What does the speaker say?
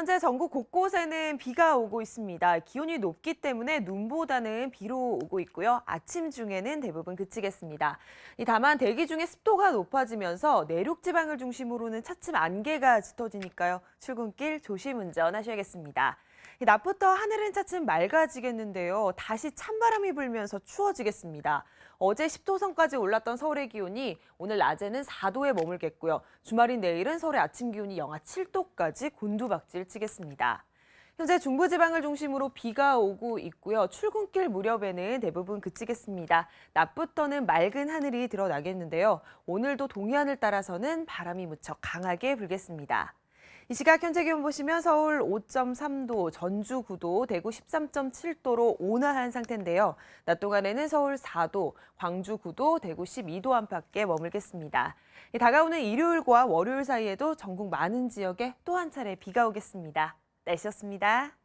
현재 전국 곳곳에는 비가 오고 있습니다. 기온이 높기 때문에 눈보다는 비로 오고 있고요. 아침 중에는 대부분 그치겠습니다. 이 다만 대기 중에 습도가 높아지면서 내륙 지방을 중심으로는 차츰 안개가 짙어지니까요. 출근길 조심 운전하셔야겠습니다. 이 낮부터 하늘은 차츰 맑아지겠는데요. 다시 찬바람이 불면서 추워지겠습니다. 어제 10도선까지 올랐던 서울의 기온이 오늘 낮에는 4도에 머물겠고요. 주말인 내일은 서울의 아침 기온이 영하 7도까지 곤두박질 치겠습니다. 현재 중부지방을 중심으로 비가 오고 있고요. 출근길 무렵에는 대부분 그치겠습니다. 낮부터는 맑은 하늘이 드러나겠는데요. 오늘도 동해안을 따라서는 바람이 무척 강하게 불겠습니다. 이 시각 현재 기온 보시면 서울 5.3도, 전주 9도, 대구 13.7도로 온화한 상태인데요. 낮 동안에는 서울 4도, 광주 9도, 대구 12도 안팎에 머물겠습니다. 이 다가오는 일요일과 월요일 사이에도 전국 많은 지역에 또 한 차례 비가 오겠습니다. 날씨였습니다.